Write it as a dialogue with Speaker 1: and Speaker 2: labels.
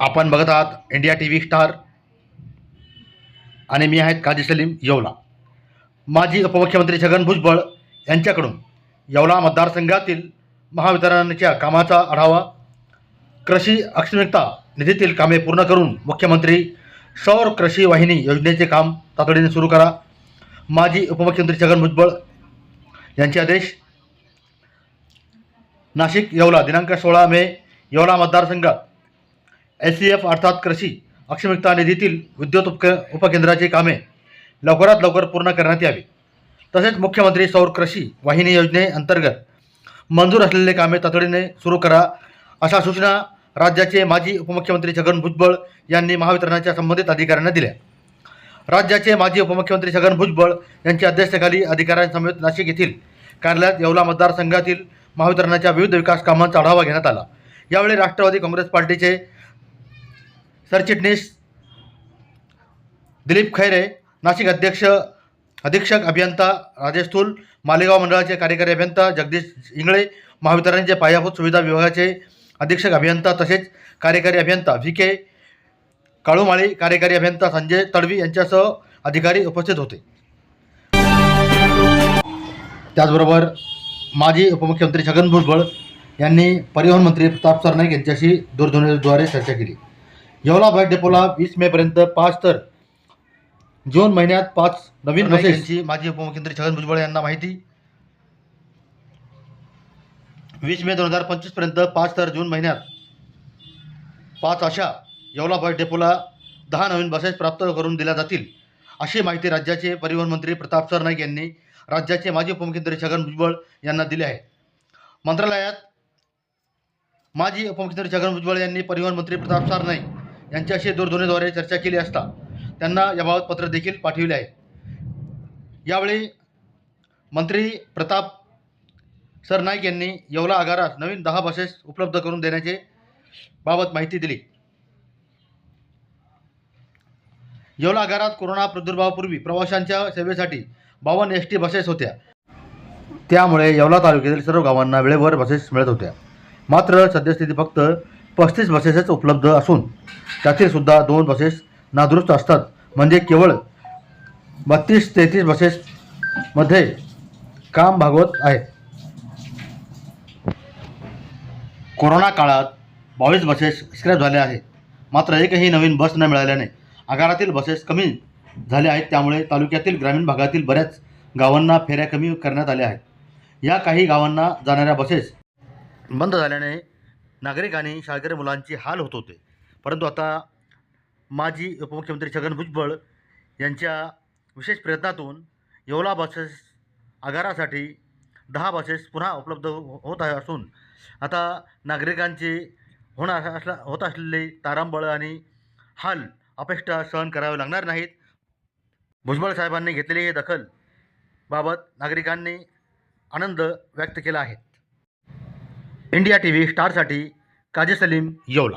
Speaker 1: आपण बघत आहात इंडिया टी व्ही स्टार. आणि मी आहेत काजी सलीम येवला. माजी उपमुख्यमंत्री छगन भुजबळ यांच्याकडून येवला मतदारसंघातील महावितरणच्या कामाचा आढावा कृषी अक्षमिकता निधीतील कामे पूर्ण करून मुख्यमंत्री सौर कृषी वाहिनी योजनेचे काम तातडीने सुरू करा. माजी उपमुख्यमंत्री छगन भुजबळ यांचे आदेश. नाशिक येवला दिनांक सोळा मे येवला मतदारसंघात एस सी एफ अर्थात कृषी अक्षमिकता निधीतील विद्युत उपक उपकेंद्राची कामे लवकरात लवकर पूर्ण करण्यात यावी. तसेच मुख्यमंत्री सौर कृषी वाहिनी योजनेअंतर्गत मंजूर असलेले कामे तातडीने सुरू करा अशा सूचना राज्याचे माजी उपमुख्यमंत्री छगन भुजबळ यांनी महावितरणाच्या संबंधित अधिकाऱ्यांना दिल्या. राज्याचे माजी उपमुख्यमंत्री छगन भुजबळ यांच्या अध्यक्षतेखाली अधिकाऱ्यांसमवेत नाशिक येथील कार्यालयात येवला मतदारसंघातील महावितरणाच्या विविध विकास कामांचा आढावा घेण्यात आला. यावेळी राष्ट्रवादी काँग्रेस पार्टीचे सरचिटणीस दिलीप खैरे नाशिक अध्यक्ष अधीक्षक अभियंता राजेश थूल मालेगाव मंडळाचे कार्यकारी अभियंता जगदीश इंगळे महावितरणचे पायाभूत सुविधा विभागाचे अधीक्षक अभियंता तसेच कार्यकारी अभियंता व्ही के काळूमाळी कार्यकारी अभियंता संजय तडवी यांच्यासह अधिकारी उपस्थित होते. त्याचबरोबर माजी उपमुख्यमंत्री छगन भुजबळ यांनी परिवहन मंत्री प्रताप सरनाईक यांच्याशी दूरध्वनीद्वारे चर्चा केली. येवला बस डेपोला वीस मेपर्यंत पाच तर. जून महिन्यात पाच नवीन बसेसची माजी उपमुख्यमंत्री छगन भुजबळ यांना माहिती. वीस मे दोन हजार पंचवीसपर्यंत पाच तर जून महिन्यात. पाच अशा येवला बस डेपोला दहा नवीन बसेस प्राप्त करून दिल्या जातील. अशी माहिती राज्याचे परिवहन मंत्री प्रताप सरनाईक यांनी राज्याचे माजी उपमुख्यमंत्री छगन भुजबळ यांना दिले आहे. मंत्रालयात माजी उपमुख्यमंत्री छगन भुजबळ यांनी परिवहन मंत्री प्रताप सरनाईक यांच्याशी दूरध्वनीद्वारे चर्चा केली असता त्यांना याबाबत पत्र देखील पाठविले आहे. यावेळी मंत्री प्रताप सरनाईक यांनी येवला आगारास नवीन दहा बसेस उपलब्ध करून देण्याचे बाबत माहिती दिली. येवला आगारात कोरोना प्रादुर्भावापूर्वी प्रवाशांच्या सेवेसाठी बावन्न एस टी बसेस होत्या. त्यामुळे येवला तालुक्यातील सर्व गावांना वेळेवर बसेस मिळत होत्या. मात्र सद्यस्थिती फक्त पस्तीस बसेसच उपलब्ध असून त्यातील सुद्धा दोन बसेस नादुरुस्त असतात. म्हणजे केवळ बत्तीस तेहतीस बसेसमध्ये काम भागवत आहे. कोरोना काळात बावीस बसेस स्क्रॅप झाल्या आहेत. मात्र एकही नवीन बस न मिळाल्याने आगारातील बसेस कमी झाल्या आहेत. त्यामुळे तालुक्यातील ग्रामीण भागातील बऱ्याच गावांना फेऱ्या कमी करण्यात आल्या आहेत. या काही गावांना जाणाऱ्या बसेस बंद झाल्याने नागरिक आणि शाळकरी मुलांचे हाल होत होते. परंतु आता माजी उपमुख्यमंत्री छगन भुजबळ यांच्या विशेष प्रयत्नातून येवला बसेस आगारासाठी दहा बसेस पुन्हा उपलब्ध हो- होत आहे असून आता नागरिकांचे होणार असला होत असलेले तारांबळ आणि हाल अपेक्षा सहन करावे लागणार नाहीत. भुजबळ साहेबांनी घेतलेली हे दखल बाबत नागरिकांनी आनंद व्यक्त केला आहे. इंडिया टी व्ही स्टारसाठी काजी सलीम येवला.